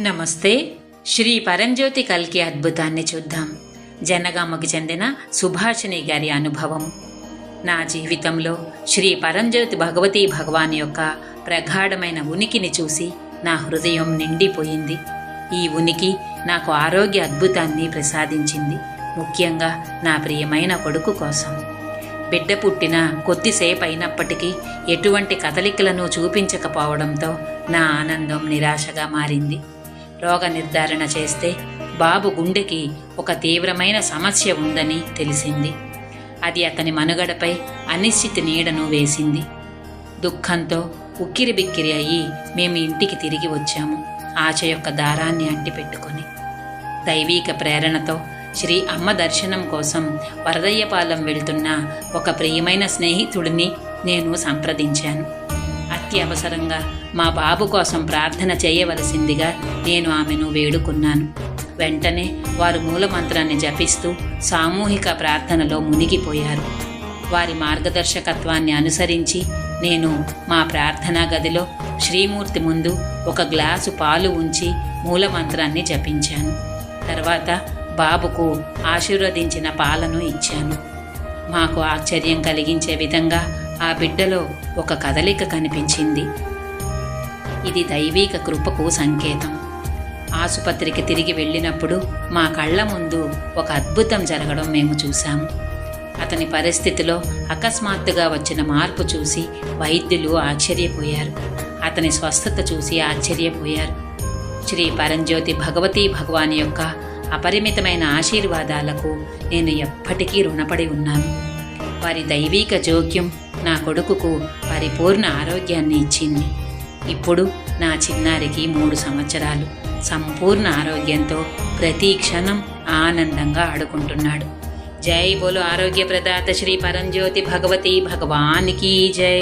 నమస్తే. శ్రీ పరంజ్యోతి కల్కి అద్భుతాన్ని చూద్దాం. జనగామకు చెందిన సుభాషిణి గారి అనుభవం. నా జీవితంలో శ్రీ పరంజ్యోతి భగవతీ భగవాన్ యొక్క ప్రగాఢమైన ఉనికిని చూసి నా హృదయం నిండిపోయింది. ఈ ఉనికి నాకు ఆరోగ్య అద్భుతాన్ని ప్రసాదించింది. ముఖ్యంగా నా ప్రియమైన కొడుకు కోసం. బిడ్డ పుట్టిన కొద్దిసేపు అయినప్పటికీ ఎటువంటి కదలికలను చూపించకపోవడంతో నా ఆనందం నిరాశగా మారింది. రోగ నిర్ధారణ చేస్తే బాబు గుండెకి ఒక తీవ్రమైన సమస్య ఉందని తెలిసింది. అది అతని మనుగడపై అనిశ్చితి నీడను వేసింది. దుఃఖంతో ఉక్కిరి బిక్కిరి అయ్యి మేము ఇంటికి తిరిగి వచ్చాము ఆశ యొక్క దారాన్ని అంటిపెట్టుకొని దైవీక ప్రేరణతో శ్రీ అమ్మ దర్శనం కోసం వరదయ్యపాలెం వెళ్తున్న ఒక ప్రియమైన స్నేహితుడిని నేను సంప్రదించాను. అత్యవసరంగా మా బాబు కోసం ప్రార్థన చేయవలసిందిగా నేను ఆమెను వేడుకున్నాను. వెంటనే వారు మూలమంత్రాన్ని జపిస్తూ సామూహిక ప్రార్థనలో మునిగిపోయారు. వారి మార్గదర్శకత్వాన్ని అనుసరించి నేను మా ప్రార్థనా గదిలో శ్రీమూర్తి ముందు ఒక గ్లాసు పాలు ఉంచి మూలమంత్రాన్ని జపించాను. తర్వాత బాబుకు ఆశీర్వదించిన పాలను ఇచ్చాను. మాకు ఆశ్చర్యం కలిగించే విధంగా ఆ బిడ్డలో ఒక కదలిక కనిపించింది. ఇది దైవీక కృపకు సంకేతం. ఆసుపత్రికి తిరిగి వెళ్ళినప్పుడు మా కళ్ళ ముందు ఒక అద్భుతం జరగడం మేము చూశాము. అతని పరిస్థితిలో అకస్మాత్తుగా వచ్చిన మార్పు చూసి వైద్యులు ఆశ్చర్యపోయారు. అతని స్వస్థత చూసి ఆశ్చర్యపోయారు. శ్రీ పరంజ్యోతి భగవతీ భగవాన్ యొక్క అపరిమితమైన ఆశీర్వాదాలకు నేను ఎప్పటికీ రుణపడి ఉన్నాను. వారి దైవీక జోక్యం నా కొడుకుకు పరిపూర్ణ ఆరోగ్యాన్ని ఇచ్చింది. ఇప్పుడు నా చిన్నారికి మూడు సంవత్సరాలు. సంపూర్ణ ఆరోగ్యంతో ప్రతి క్షణం ఆనందంగా ఆడుకుంటున్నాడు. జై బోలు ఆరోగ్య ప్రదాత శ్రీ పరంజ్యోతి భగవతి భగవానికి జై.